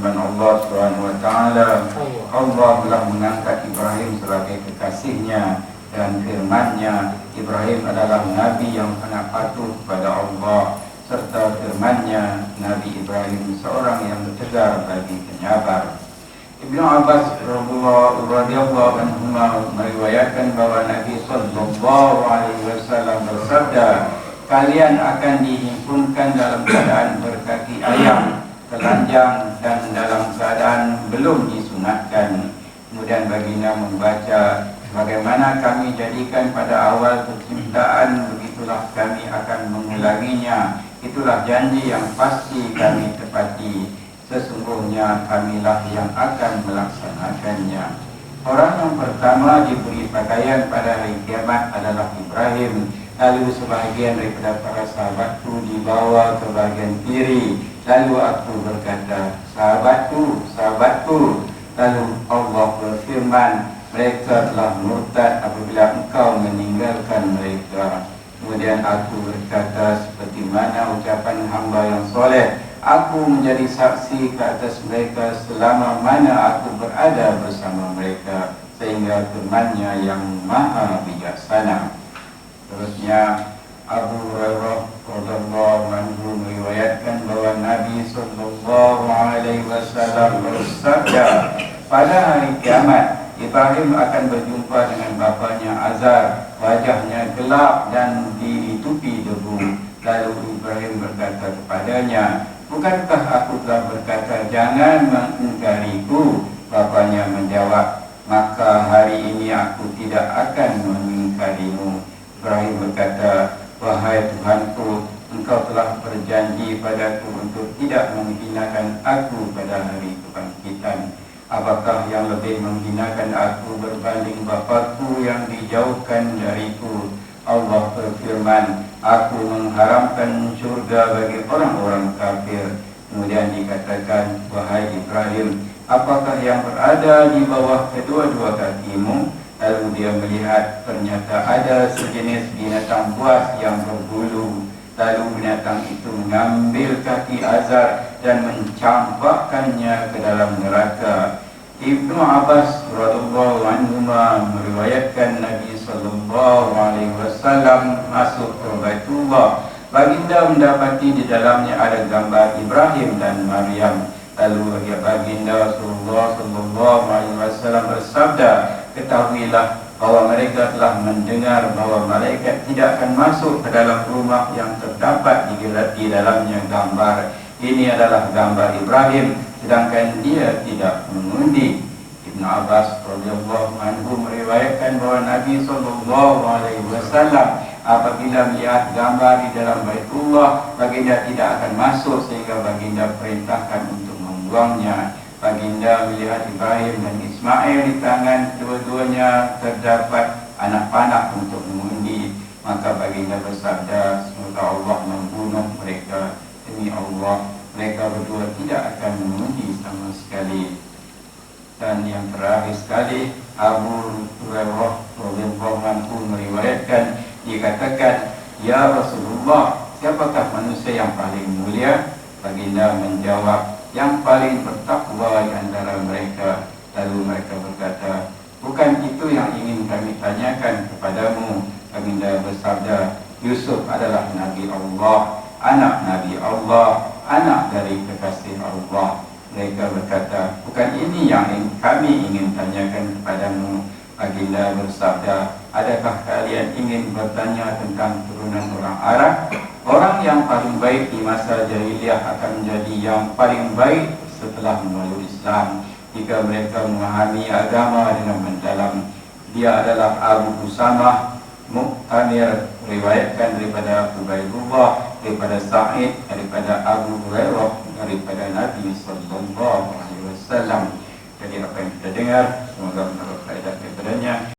firman Allah Subhanahu wa taala. Allah telah mengangkat Ibrahim sebagai kekasihnya dan firman-Nya. Ibrahim adalah nabi yang sangat patuh kepada Allah serta firman-Nya Nabi Ibrahim seorang yang bertegar bagi penyabar. Ibnu Abbas radhiyallahu anhu meriwayatkan bahawa Nabi sallallahu alaihi wasallam bersabda, kalian akan dihimpunkan dalam keadaan berkaki ayam, telanjang dan belum disunatkan. Kemudian baginda membaca Bagaimana kami jadikan pada awal penciptaan Begitulah kami akan mengulanginya. Itulah janji yang pasti kami tepati. Sesungguhnya kamilah yang akan melaksanakannya. Orang yang pertama diberi pakaian pada hari kiamat adalah Ibrahim Lalu sebahagian daripada para sahabatku dibawa ke bahagian kiri. Lalu aku berkata Sahabatku, sahabatku Lalu Allah berfirman mereka telah murtad apabila engkau meninggalkan mereka. Kemudian aku berkata seperti mana ucapan hamba yang soleh. Aku menjadi saksi ke atas mereka selama mana aku berada bersama mereka. Sehingga firmannya yang maha bijaksana. Terusnya Abu Hurairah radhiyallahu anhu wasallam bersabda pada hari kiamat Ibrahim akan berjumpa dengan bapanya Azar Wajahnya gelap dan ditutupi debu. Lalu Ibrahim berkata kepadanya Bukankah aku telah berkata jangan mengingkariku? Bapanya menjawab Maka hari ini aku tidak akan mengingkarimu. Ibrahim berkata Wahai Tuhanku Engkau telah berjanji padaku untuk tidak menghinakan aku pada hari kebangkitan. Apakah yang lebih menghinakan aku berbanding bapakku yang dijauhkan dariku? Allah berfirman Aku mengharamkan syurga bagi orang-orang kafir. Kemudian dikatakan Wahai Ibrahim Apakah yang berada di bawah kedua-dua kakimu? Lalu dia melihat Ternyata ada sejenis binatang buas yang berbulu Lalu binatang itu mengambil kaki Azar dan mencampakkannya ke dalam neraka. Ibnu Abbas radhiyallahu anhu meriwayatkan Nabi sallallahu alaihi wasallam masuk ke Baitullah. Baginda mendapati di dalamnya ada gambar Ibrahim dan Maryam. Lalu baginda Rasulullah sallallahu alaihi wasallam bersabda, ketahuilah bahwa mereka telah mendengar bahwa malaikat tidak akan masuk ke dalam rumah yang terdapat di, di dalamnya gambar. Ini adalah gambar Ibrahim, sedangkan dia tidak mengundi. Ibn Abbas radhiyallahu anhu meriwayatkan bahwa Nabi sallallahu alaihi wasallam apabila melihat gambar di dalam Baitullah, baginda tidak akan masuk sehingga baginda perintahkan untuk membuangnya. Baginda melihat Ibrahim dan Ismail di tangan dua-duanya terdapat anak panah untuk mengundi. Maka baginda bersabda, semoga Allah membunuh mereka. Demi Allah, mereka berdua tidak akan mengundi sama sekali. Dan yang terakhir sekali, Abu Hurairah radhiyallahu anhu meriwayatkan dikatakan, "Ya Rasulullah, siapakah manusia yang paling mulia?" Baginda menjawab, yang paling bertakwa di antara mereka. Lalu mereka berkata bukan itu yang ingin kami tanyakan kepadamu. Dah bersabda Yusuf adalah Nabi Allah anak Nabi Allah anak dari kekasih Allah. Mereka berkata bukan ini yang kami ingin tanyakan kepadamu. Baginda bersabda Adakah kalian ingin bertanya tentang turunan orang Arab baik di masa jahiliah akan menjadi yang paling baik setelah memeluk Islam. Jika mereka memahami agama dengan mendalam Dia adalah Abu Usamah Muqtamir Riwayatkan daripada Abu Baydullah Daripada Sa'id Daripada Abu Hurairah Daripada Nabi Sallallahu Alaihi Wasallam. Jadi apa yang kita dengar Semoga mendapat faedah kepadanya